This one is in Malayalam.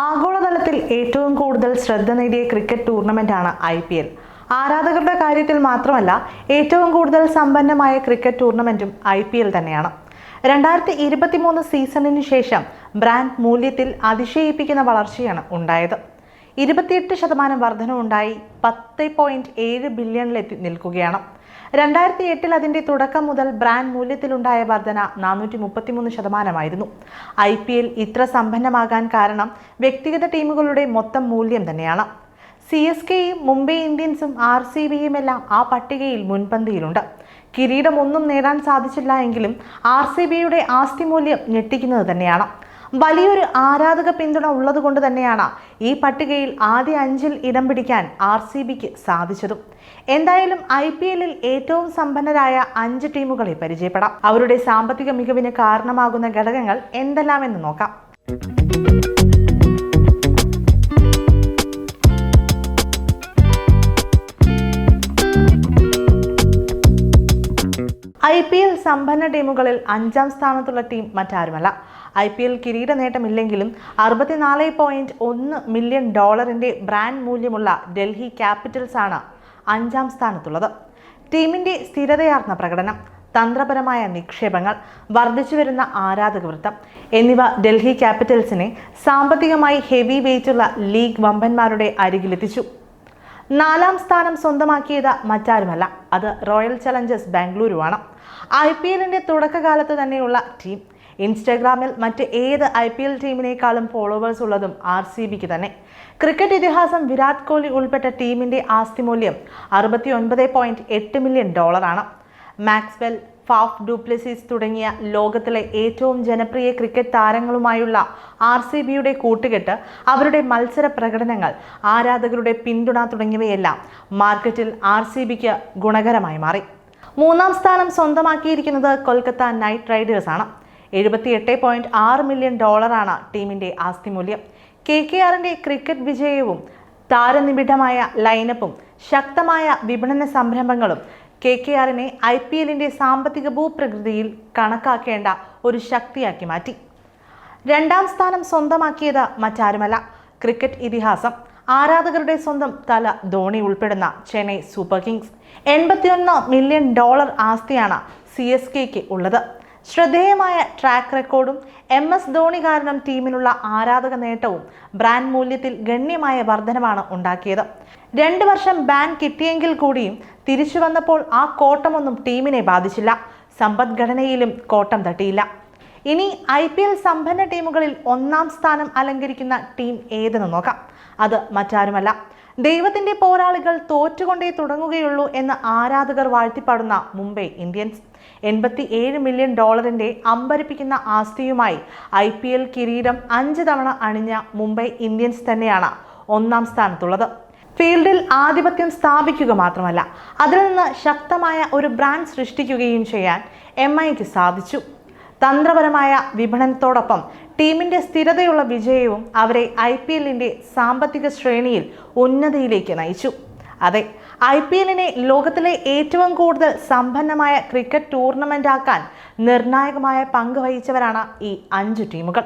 ആഗോളതലത്തിൽ ഏറ്റവും കൂടുതൽ ശ്രദ്ധ നേടിയ ക്രിക്കറ്റ് ടൂർണമെന്റാണ് ഐ പി എൽ. ആരാധകരുടെ കാര്യത്തിൽ മാത്രമല്ല ഏറ്റവും കൂടുതൽ സമ്പന്നമായ ക്രിക്കറ്റ് ടൂർണമെന്റും ഐ പി എൽ തന്നെയാണ്. രണ്ടായിരത്തി ഇരുപത്തിമൂന്ന് സീസണിന് ശേഷം ബ്രാൻഡ് മൂല്യത്തിൽ അതിശയിപ്പിക്കുന്ന വളർച്ചയാണ് ഉണ്ടായത്. ഇരുപത്തിയെട്ട് ശതമാനം വർധനവുണ്ടായി പത്ത് പോയിന്റ് ഏഴ് ബില്യണിലെത്തി നിൽക്കുകയാണ്. രണ്ടായിരത്തി എട്ടിൽ അതിന്റെ തുടക്കം മുതൽ ബ്രാൻഡ് മൂല്യത്തിലുണ്ടായ വർധന നാനൂറ്റി മുപ്പത്തിമൂന്ന് ശതമാനമായിരുന്നു. ഐ പി എൽ ഇത്ര സമ്പന്നമാകാൻ കാരണം വ്യക്തിഗത ടീമുകളുടെ മൊത്തം മൂല്യം തന്നെയാണ്. സി എസ് കെയും മുംബൈ ഇന്ത്യൻസും ആർ സി ബിയും എല്ലാം ആ പട്ടികയിൽ മുൻപന്തിയിലുണ്ട്. കിരീടമൊന്നും നേടാൻ സാധിച്ചില്ല എങ്കിലും ആർ സി ബിയുടെ ആസ്തി മൂല്യം ഞെട്ടിക്കുന്നത് തന്നെയാണ്. വലിയൊരു ആരാധക പിന്തുണ ഉള്ളതുകൊണ്ട് തന്നെയാണ് ഈ പട്ടികയിൽ ആദ്യ അഞ്ചിൽ ഇടം പിടിക്കാൻ ആർ സി ബിക്ക് സാധിച്ചതും. എന്തായാലും ഐ പി എല്ലിൽ ഏറ്റവും സമ്പന്നരായ അഞ്ച് ടീമുകളെ പരിചയപ്പെടാം. അവരുടെ സാമ്പത്തിക മികവിന് കാരണമാകുന്ന ഘടകങ്ങൾ എന്തെല്ലാമെന്ന് നോക്കാം. ഐ പി എൽ സമ്പന്ന ടീമുകളിൽ അഞ്ചാം സ്ഥാനത്തുള്ള ടീം മറ്റാരുമല്ല. ഐ പി എൽ കിരീട നേട്ടമില്ലെങ്കിലും അറുപത്തിനാല് പോയിന്റ് ഒന്ന് മില്യൺ ഡോളറിന്റെ ബ്രാൻഡ് മൂല്യമുള്ള ഡൽഹി ക്യാപിറ്റൽസ് ആണ് അഞ്ചാം സ്ഥാനത്തുള്ളത്. ടീമിന്റെ സ്ഥിരതയാർന്ന പ്രകടനം തന്ത്രപരമായ നിക്ഷേപങ്ങൾ വർദ്ധിച്ചുവരുന്ന ആരാധക വൃത്തം എന്നിവ ഡൽഹി ക്യാപിറ്റൽസിനെ സാമ്പത്തികമായി ഹെവി വെയിറ്റുള്ള ലീഗ് വമ്പന്മാരുടെ അരികിലെത്തിച്ചു. നാലാം സ്ഥാനം സ്വന്തമാക്കിയത് മറ്റാരുമല്ല അത് റോയൽ ചലഞ്ചേഴ്സ് ബാംഗ്ലൂരുവാണ് ഐ പി എല്ലിന്റെ തുടക്കകാലത്ത് തന്നെയുള്ള ടീം. ഇൻസ്റ്റാഗ്രാമിൽ മറ്റ് ഏത് ഐ പി എൽ ടീമിനേക്കാളും ഫോളോവേഴ്സ് ഉള്ളതും ആർ സി ബിക്ക് തന്നെ. ക്രിക്കറ്റ് ഇതിഹാസം വിരാട് കോഹ്ലി ഉൾപ്പെട്ട ടീമിന്റെ ആസ്തി മൂല്യം അറുപത്തി ഒൻപത് പോയിന്റ് എട്ട് മില്യൺ ഡോളറാണ് മാക്സ്വെൽ ഫാഫ് ഡൂപ്ലസിസ് തുടങ്ങിയ ലോകത്തിലെ ഏറ്റവും ജനപ്രിയ ക്രിക്കറ്റ് താരങ്ങളുമായുള്ള ആർ സി ബിയുടെ കൂട്ടുകെട്ട് അവരുടെ മത്സര പ്രകടനങ്ങൾ ആരാധകരുടെ പിന്തുണ തുടങ്ങിയവയെല്ലാം മാർക്കറ്റിൽ ആർ സി ബിക്ക് ഗുണകരമായി മാറി. മൂന്നാം സ്ഥാനം സ്വന്തമാക്കിയിരിക്കുന്നത് കൊൽക്കത്ത നൈറ്റ് റൈഡേഴ്സ് ആണ്. എഴുപത്തിയെട്ട് പോയിന്റ് ആറ് മില്യൺ ഡോളറാണ് ടീമിന്റെ ആസ്തി മൂല്യം. കെ കെ ആറിന്റെ ക്രിക്കറ്റ് വിജയവും താരനിബിഡമായ ലൈനപ്പും ശക്തമായ വിപണന സംരംഭങ്ങളും കെ കെ ആറിനെ ഐ പി എല്ലിന്റെ സാമ്പത്തിക ഭൂപ്രകൃതിയിൽ കണക്കാക്കേണ്ട ഒരു ശക്തിയാക്കി മാറ്റി. രണ്ടാം സ്ഥാനം സ്വന്തമാക്കിയത് മറ്റാരുമല്ല. ക്രിക്കറ്റ് ഇതിഹാസം. ആരാധകരുടെ സ്വന്തം തല ധോണി ഉൾപ്പെടുന്ന ചെന്നൈ സൂപ്പർ കിങ്സ്. എൺപത്തിയൊന്ന് മില്യൺ ഡോളർ ആസ്തിയാണ് സി എസ് കെക്ക് ഉള്ളത്. ശ്രദ്ധേയമായ ട്രാക്ക് റെക്കോർഡും എം എസ് ധോണി കാരണം ടീമിനുള്ള ആരാധക നേട്ടവും ബ്രാൻഡ് മൂല്യത്തിൽ ഗണ്യമായ വർധനമാണ് ഉണ്ടാക്കിയത്. രണ്ട് വർഷം ബാൻ കിട്ടിയെങ്കിൽ കൂടിയും തിരിച്ചു വന്നപ്പോൾ ആ കോട്ടമൊന്നും ടീമിനെ ബാധിച്ചില്ല. സമ്പദ്ഘടനയിലും കോട്ടം തട്ടിയില്ല. ഇനി ഐ പി എൽ സമ്പന്ന ടീമുകളിൽ ഒന്നാം സ്ഥാനം അലങ്കരിക്കുന്ന ടീം ഏതെന്ന് നോക്കാം. അത് മറ്റാരുമല്ല. ദൈവത്തിന്റെ പോരാളികൾ തോറ്റുകൊണ്ടേ തുടങ്ങുകയുള്ളൂ എന്ന് ആരാധകർ വാഴ്ത്തിപ്പാടുന്ന മുംബൈ ഇന്ത്യൻസ്. എൺപത്തി ഏഴ് മില്യൺ ഡോളറിന്റെ അമ്പരിപ്പിക്കുന്ന ആസ്തിയുമായി ഐ പി എൽ കിരീടം അഞ്ച് തവണ അണിഞ്ഞ മുംബൈ ഇന്ത്യൻസ് തന്നെയാണ് ഒന്നാം സ്ഥാനത്തുള്ളത്. ഫീൽഡിൽ ആധിപത്യം സ്ഥാപിക്കുക മാത്രമല്ല അതിൽ നിന്ന് ശക്തമായ ഒരു ബ്രാൻഡ് സൃഷ്ടിക്കുകയും ചെയ്യാൻ എം ഐക്ക് സാധിച്ചു. തന്ത്രപരമായ വിപണനത്തോടൊപ്പം ടീമിന്റെ സ്ഥിരതയുള്ള വിജയവും അവരെ ഐ പി എല്ലിന്റെ സാമ്പത്തിക ശ്രേണിയിൽ ഉന്നതിയിലേക്ക് നയിച്ചു. അതെ ഐ പി എല്ലിനെ ലോകത്തിലെ ഏറ്റവും കൂടുതൽ സമ്പന്നമായ ക്രിക്കറ്റ് ടൂർണമെന്റ് ആക്കാൻ നിർണായകമായ പങ്ക് വഹിച്ചവരാണ് ഈ അഞ്ച് ടീമുകൾ.